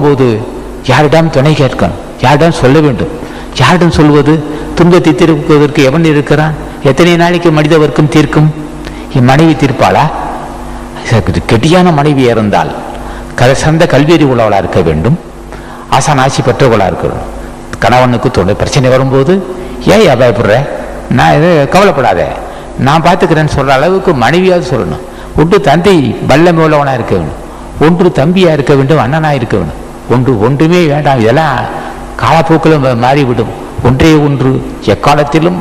போது யாரிடம் துணை கேட்கணும்? யாரிடம் சொல்ல வேண்டும்? யாரிடம் சொல்வது? துன்பத்தை தீர்ப்பதற்கு எவன் இருக்கிறான்? எத்தனை நாளைக்கு மனித வர்க்கம் தீர்க்கும்? என் மனைவி தீர்ப்பாளா கெட்டியான மனைவி இருந்தால் கதை சந்த கல்வியறி உள்ளவளாக இருக்க வேண்டும். ஆசான் ஆட்சி பெற்றவளா இருக்கணும். கணவனுக்கு துணை பிரச்சனை வரும்போது ஏன் அபாயப்படுற நான் இது கவலைப்படாத. நான் பார்த்துக்கிறேன்னு சொல்ற அளவுக்கு மனைவியாவது சொல்லணும். ஒன்று தந்தை வல்லமை உள்ளவனா இருக்க வேண்டும். ஒன்று தம்பியா இருக்க வேண்டும். அண்ணனா இருக்க வேண்டும். ஒன்று ஒன்றுமே வேண்டாம். இதெல்லாம் காலப்போக்கில் மாறிவிடும். ஒன்றே ஒன்று எக்காலத்திலும்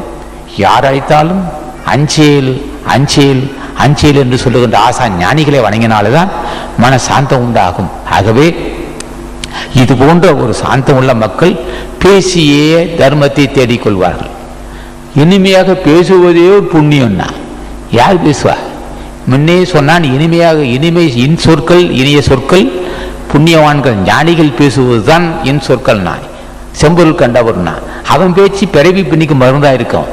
யார் அழைத்தாலும் அஞ்சேல் அஞ்சேல் அஞ்சேல் என்று சொல்லுகின்ற ஆசா ஞானிகளை வணங்கினால்தான் மன சாந்தம் உண்டாகும். ஆகவே இது போன்ற ஒரு சாந்தம் உள்ள மக்கள் பேசியே தர்மத்தை தேடிக்கொள்வார்கள். இனிமையாக பேசுவதே ஒரு புண்ணியம்னா யார் பேசுவா முன்னே சொன்னான் இனிமையாக இனிமை இன் சொற்கள் இனிய சொற்கள் புண்ணியவான்கள் ஞானிகள் பேசுவதுதான் என் சொற்கள் நான் செம்பொருள் கண்டவர்னா அவன் பேச்சு பிறவி பின்னிக்கு மருந்தா இருக்கும்.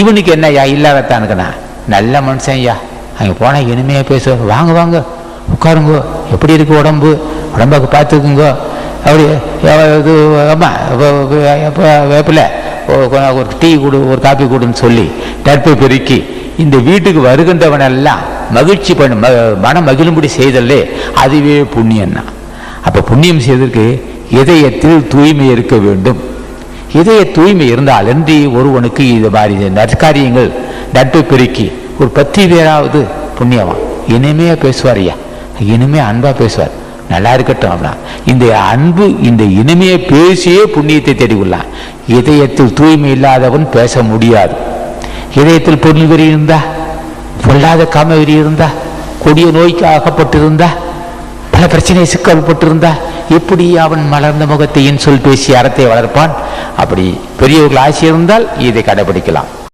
இவனுக்கு என்னய்யா இல்லாதத்தானுக்குண்ணா நல்ல மனுஷன் ஐயா. அங்கே போனால் இனிமையாக பேசுவாங்க வாங்க வாங்க. உட்காருங்கோ. எப்படி இருக்கு உடம்பு? உடம்புக்கு பார்த்துக்குங்கோ. அப்படி இது வேப்பில் ஒரு டீ கொடு ஒரு காப்பி கொடுன்னு சொல்லி நட்பை பெருக்கி இந்த வீட்டுக்கு வருகின்றவனெல்லாம் மகிழ்ச்சி பண்ண ம மன மகிழும்படி செய்தல்லே அதுவே புண்ணியன்னா அப்போ புண்ணியம் செய்வதற்கு இதயத்தில் தூய்மை இருக்க வேண்டும். இதய தூய்மை இருந்தால் என்று ஒருவனுக்கு இது மாதிரி நற்காரியங்கள் நட்டு பெருக்கி ஒரு பத்து பேராவது புண்ணியமா? இனிமையா பேசுவார் ஐயா. இனிமையா அன்பா பேசுவார். நல்லா இருக்கட்டும் அப்படின்னா இந்த அன்பு இந்த இனிமையை பேசியே புண்ணியத்தை தேடிக்கொள்ளலாம். இதயத்தில் தூய்மை இல்லாதவன் பேச முடியாது. இதயத்தில் பொருள் வெறி இருந்தா பொல்லாத காம வெறி இருந்தா கொடிய நோய்க்கு ஆகப்பட்டிருந்தா பல பிரச்சனை சிக்கல்பட்டிருந்தா எப்படி அவன் மலர்ந்த முகத்தையும் சொல் பேசி அறத்தை வளர்ப்பான்? அப்படி பெரியவர்கள் ஆசை இருந்தால் இதை கடைபிடிக்கலாம்.